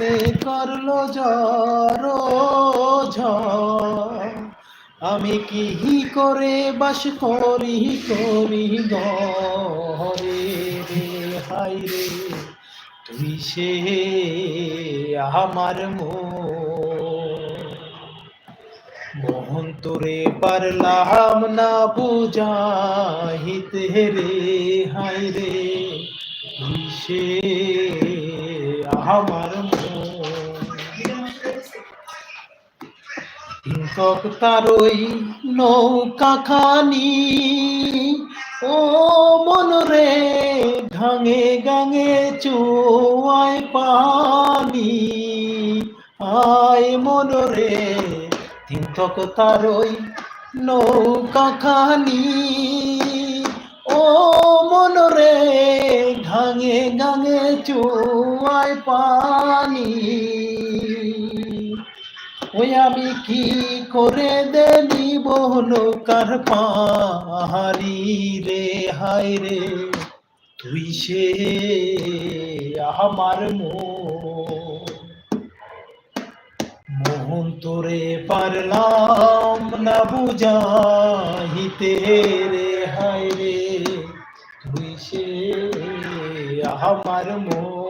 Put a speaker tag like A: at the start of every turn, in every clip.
A: এ করল জ্বর আমি কি করে বাস করি করি গরে রে হাই রে। তুই সে আমার মোহন তোরে পারলাম না বুঝাইতে রে হাই রে। তুই সে আমার তিনকক তারই নৌকা খানি, ও মন রে ঘাঙে গাঙে চুয়ায় পানি। আয় মন রে তিনকক তারই নৌকা খানি, ও মন রে ঘাঙে গাঙে চুয়ায় পানি। আমি কি করে দেনি নৌকার পাহাড়ি রে? হাই রে, তুই সে আমার মোহন তোরে পারলাম না বুঝাইতে রে। হাই রে, তুই সে আমার মন।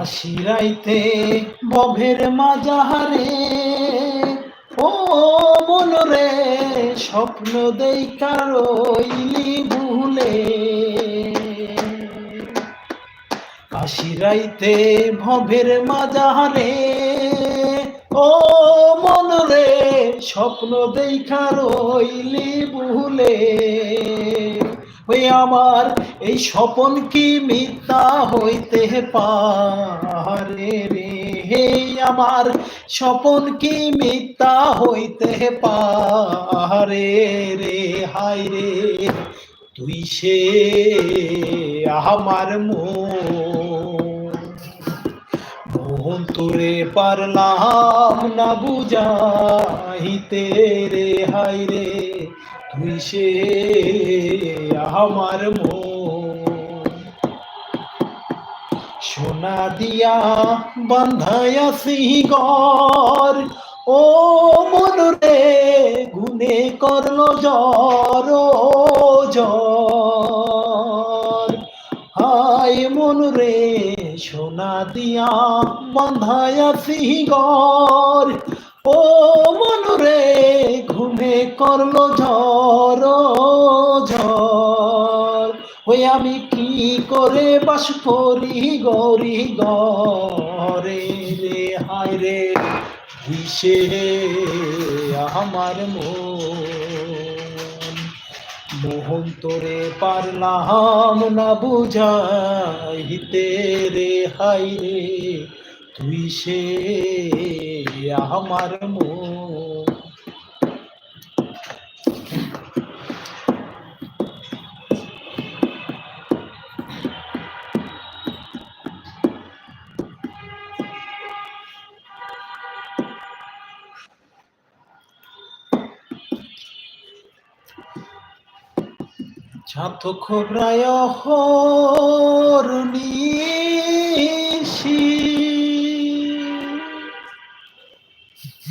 A: আশিরাইতে বভের মাজাহারে, ও মন রে, স্বপ্ন দেই কারইলি ভুলে। আশিরাইতে ভবের মাজাহারে, ও মন রে, স্বপ্ন দেখা রইলি ভুলে। ওই আমার এই স্বপন কি মিথ্যা হইতে পারে রে? হে আমার স্বপন কি মিথ্যা হইতে পারে রে? হাই রে, তুই সে আমার মোহন তোরে পারলাম না বুঝাইতে রে? হাই রে, তুই সে আমার সোনা দিয়া বান্ধায়া সিংহর ও মন রে গুনে করল জ্বর জ্বর। হাই মন রে সোনা দিয়া বান্ধায়া সিংহর ও মন রে ঘুমে করল ঝড় ঝড় ওই আমি কি করে বাস করি গরি গরে রে, হায় রে হিসে আমার মন। মোহন তোরে পারলাম না বুঝাইতে রে হাই রে, তুই সে আমার মন। ছাত খোবরায় হরুনিশি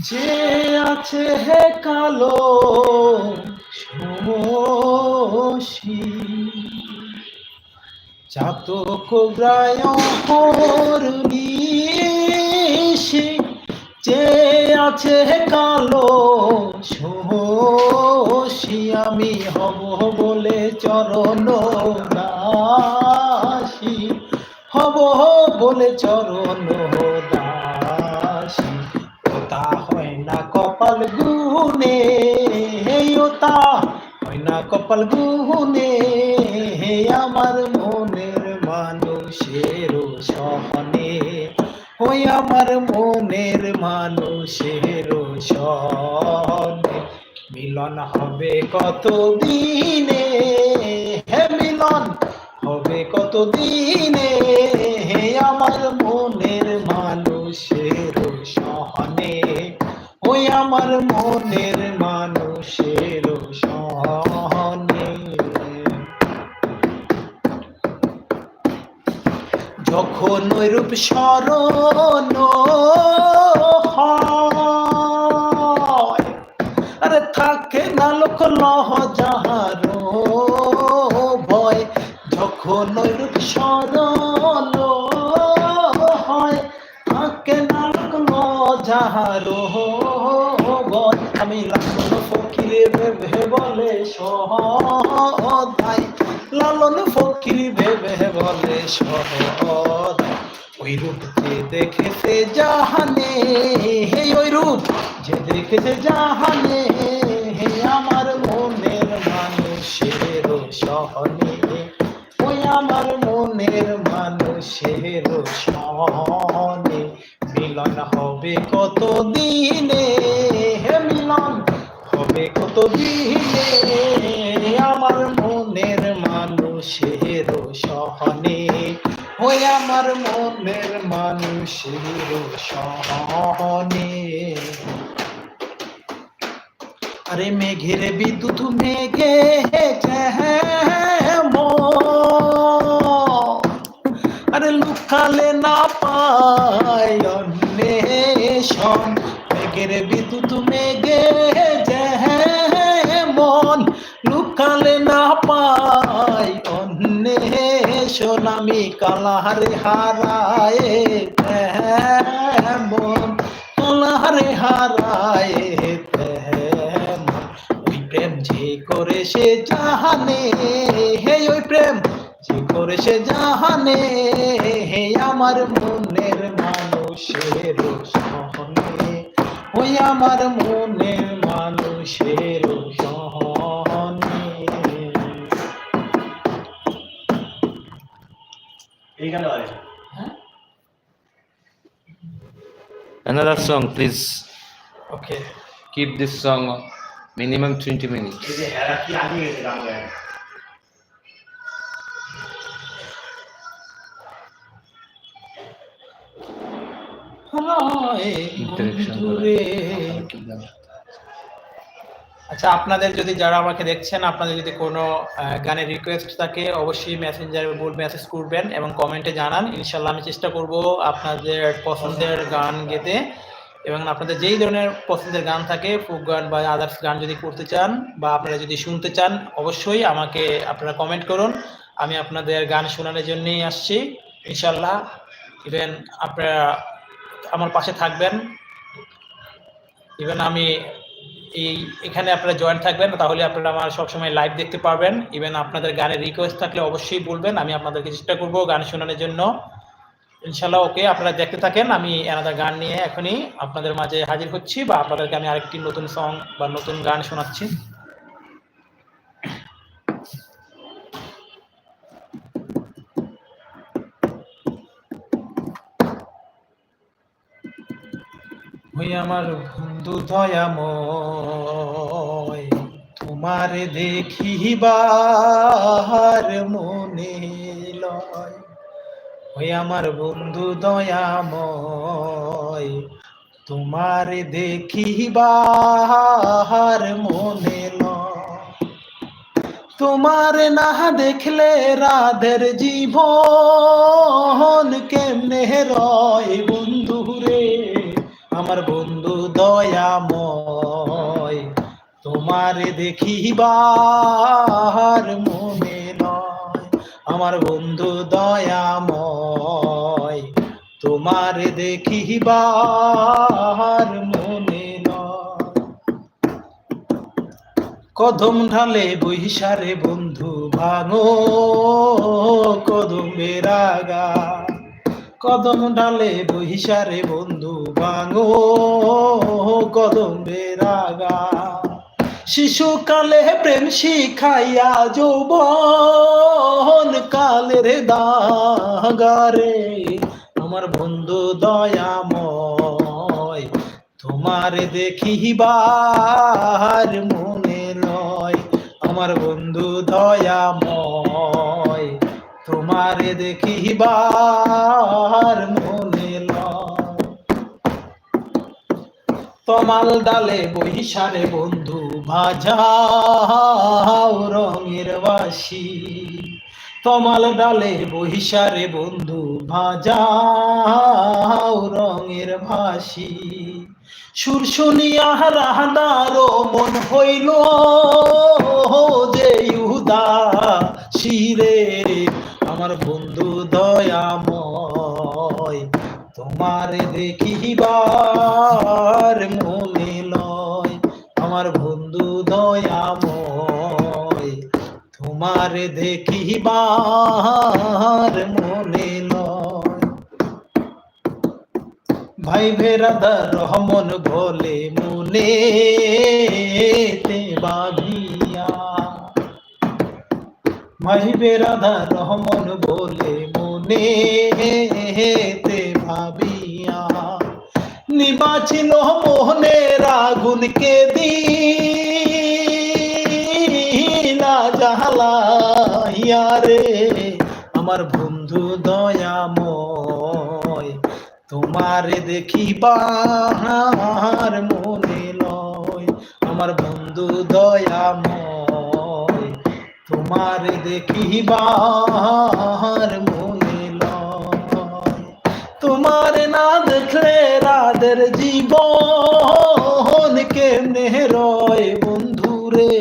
A: যে আছে হে কালো সমসি চাত কোবরায় হরুনিশি যে আছে হে কালো সহসি আমি, হব বলে চরণ দাসী। হব বলে চরণ দাসী। ওতা হয় না কপাল গুনে ওতা হয় না কপাল গুনে হে আমার মনের মানুষের সহনে। ওই আমার মনের মানুষের সনে মিলন হবে কত দিনে হে মিলন, হবে কত দিনে হে আমার মনের মানুষের সহনে, ওই আমার মনের মানুষের সহনে। যখন ওইরূপ স্মরণ ওইরূপ স্মরণ হয়, থাকে না যাহার আমি লালন ফকিরে ভেবে বলে সহায় লালন ফকির ভেবে বলে সহদ ওই রূপ যে দেখেছে জাহানে, হে ওই রূপ যে দেখেছে জাহানে, হে আমার মনের মানুষের সহনে। আমার মনের মানুষের সহনে মিলন হবে কত দিনে হে মিলন হবে কত দিনে আমার মনের মানুষের সহনে ওই আমার মনের মানুষের সহনে আরে মেঘের বিদ্যুৎ মেঘে যেমন লুকালে না পায় অন্বেষণ। মেঘের বিদ্যুৎ, মেঘে যেমন লুকালে না পায় অন্বেষণ। আমি কালাহারে হারায় তেমন, কালাহারে হারায় প্রেম যে করে সে জাহানে, হে ওই প্রেম করে সে জাহানে? হে আমার মনের মানুষের সহনে। ওই আমার মনের মানুষের সহনে।
B: এই হ্যাঁ?
C: Another song, please.
A: Okay
C: Keep this song minimum 20 minutes.
A: আচ্ছা আপনাদের যদি যারা আমাকে দেখছেন আপনাদের যদি কোনো গানের রিকোয়েস্ট থাকে অবশ্যই মেসেঞ্জারে বল মেসেজ করবেন এবং কমেন্টে জানান। ইনশাল্লাহ আমি চেষ্টা করব আপনাদের পছন্দের গান গেতে এবং আপনাদের যেই ধরনের পছন্দের গান থাকে ফোক গান বা আদার্স গান যদি করতে চান বা আপনারা যদি শুনতে চান অবশ্যই আমাকে আপনারা কমেন্ট করুন। আমি আপনাদের গান শোনানোর জন্যই আসছি। ইনশাল্লাহ ইভেন আপনারা আমার পাশে থাকবেন। ইভেন আমি এই, এখানে আপনারা জয়েন থাকবেন, তাহলে আপনারা আমার সবসময় লাইভ দেখতে পারবেন। ইভেন আপনাদের গানের রিকোয়েস্ট থাকলে অবশ্যই বলবেন, আমি আপনাদেরকে চেষ্টা করব গান শোনানোর জন্য। ইনশাল্লাহ ওকে আপনারা দেখতে থাকেন, আমি এনাদা গান নিয়ে এখনই আপনাদের মাঝে হাজির হচ্ছি, বা আপনাদেরকে আমি আরেকটি নতুন সং বা নতুন গান শোনাচ্ছি। ওই আমার বন্ধু দয়াময়, তোমার দেখিবার মনে লয়। ওই আমার বন্ধু দয়াময়, তোমার দেখিবার মনে তোমার না দেখলে রাধের জীবন কেমনে রয় আমার বন্ধু দয়াময়, তোমার দেখিবার মনে নয়। আমার বন্ধু দয়াময়, তোমার দেখিবার মনে নয়। কদম ঢালে বৈশারে বন্ধু ভাঙো কদমের আগা কদম ডালে বহিসারে বন্ধু ভাঙো কদমের আগা শিশুকালে প্রেম শিখাইয়া যৌবন কালের দাগারে আমার বন্ধু দয়াময়, তোমার দেখিবার মনে নয় আমার বন্ধু দয়াময়, তোমার দেখিবার মনে তমাল ডালে বহিসারে বন্ধু ভাজাও রঙের বাসি তমাল ডালে বহিসারে বন্ধু ভাজাও রঙের ভাসি সুর শুনিয়া রাহাদার মন হইল যে ইহুদা শিরে আমার বন্ধু দয়াময়, তোমার দেখিবার দয়াময়, তোমার দেখিবার মনে লয়। ভাই ভেরাদা রহমন বলে মনে তে বাবিয়া ভাই বেরাদা রহমন বলে মনে তে ভাবিয়া। নিবাচিল মোহনের আগুনকে দিলা আমার বন্ধু দয়াময়, তোমার দেখিবার মনে লয়। আমার বন্ধু দয়াময়, তোমার দেখিবার মনে লয়। তোমার না দেখলে রাদের জীবন কেমনে রয় বন্ধু রে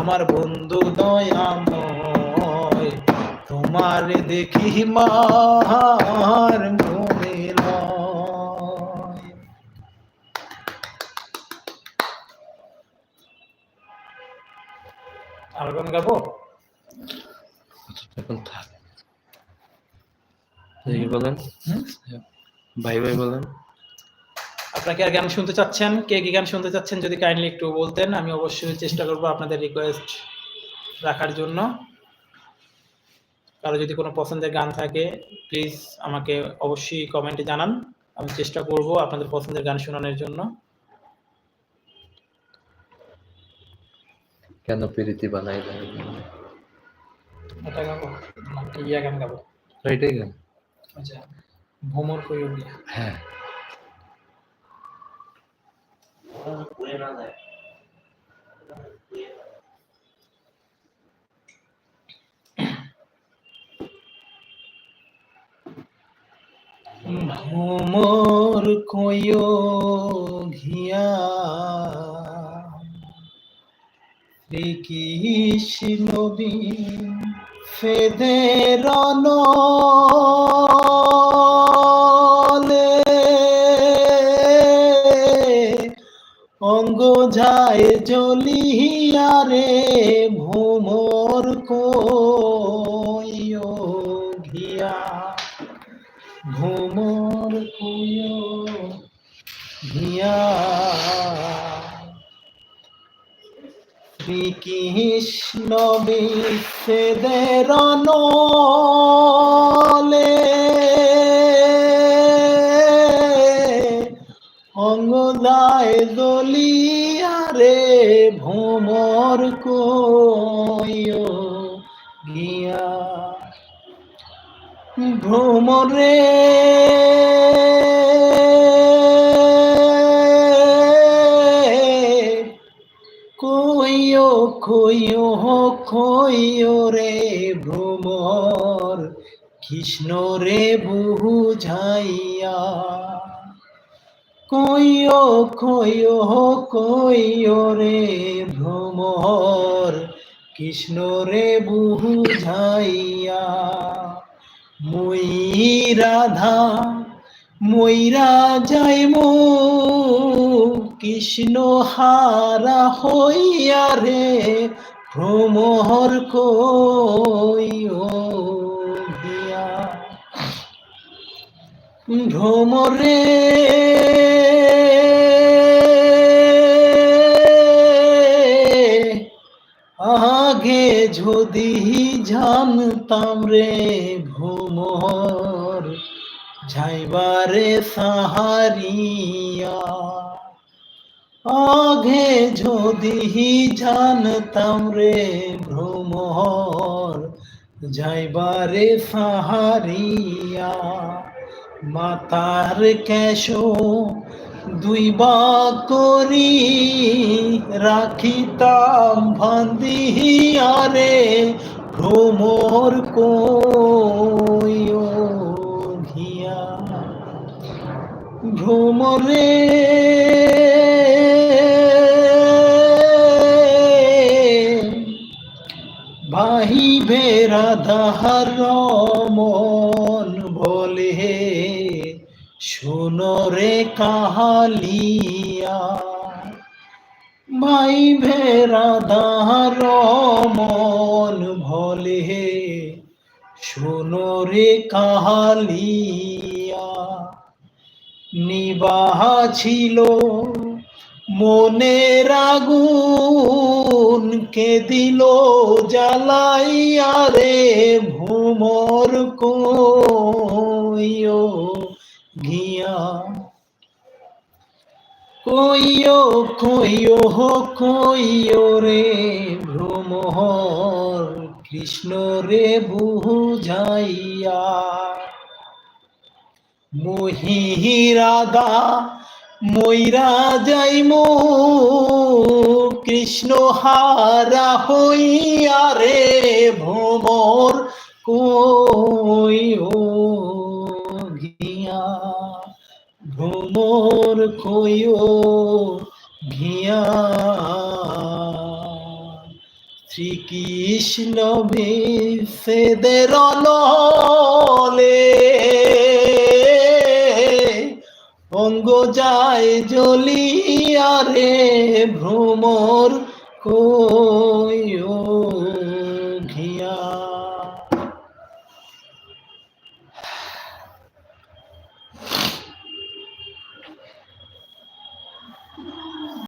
A: আমার বন্ধু দয়াময় তোমার দেখিবার মনে লয়। আর গান গাবো?
C: এখন থাক। দেখি বলেন? ভাই ভাই বলেন।
A: আপনারা কি আর গান শুনতে চাচ্ছেন? কে কি গান শুনতে চাচ্ছেন? যদি কাইন্ডলি একটু বলতেন আমি অবশ্যই চেষ্টা করব আপনাদের রিকোয়েস্ট রাখার জন্য। কারও যদি কোনো পছন্দের গান থাকে প্লিজ আমাকে অবশ্যই কমেন্টে জানান। আমি চেষ্টা করব আপনাদের পছন্দের গান শোনানোর জন্য।
C: কেন প্রীতি বানাই
A: এটা গাবো? ইয়া গান গাবো।
C: এটাই গান?
A: আচ্ছা ভ্রমর কই
C: হ্যাঁ
B: পুড়ে না যায়
A: ভ্রমর কই ঘিয়া। শ্রীকৃষ্ণ ফেদের অঙ্গ যায় জ্বলিয়া রে শ্রীকৃষ্ণ বিচ্ছেদের নলে অঙ্গদায় দলিয়া রে ভ্রমর কই গিয়া। ভ্রমরে কইও রে ভ্রমর, কৃষ্ণ রে বুঝাইয়া কইও কইও কইও রে ভ্রমর, কৃষ্ণ রে বুঝাইয়া মই রাধা মইরা যাইমু কৃষ্ণ হারা হইয়া রে ভ্রমর কইও গিয়া? ভ্রমরে আগে যদি জানতাম রে ভ্রমর যাইবারে সাহারিয়া আগে যদি জানতাম রে ভ্রমর, যাইবারে সাহারিয়া, মাতার কেশো দুই বা করি রাখিতাম ভান্দিয়ারে ভ্রমর কইও ঘিয়া। ভ্রমরে দাহার মন বলে শুনরে কাহালিয়া ভাই ভেরা দাহার মন ভলে শুনরে কাহালিয়া নিবাহা ছিল মনের আগুন কে দিল জ্বালাইয়া রে ভুমর কইও ঘিয়া। কইও কইও কইও রে ভ্রমর কৃষ্ণ রে বুঝাইয়া। মহিরাদা ময়রা যাইমু, কৃষ্ণ হারা হইয়া রে ভ্রমর কইও ঘিয়া? ভ্রমর কইও ঘিয়া? শ্রীকৃষ্ণ বিশেদের নলে যায় জ্বলিয়া রে ভ্রমর কইও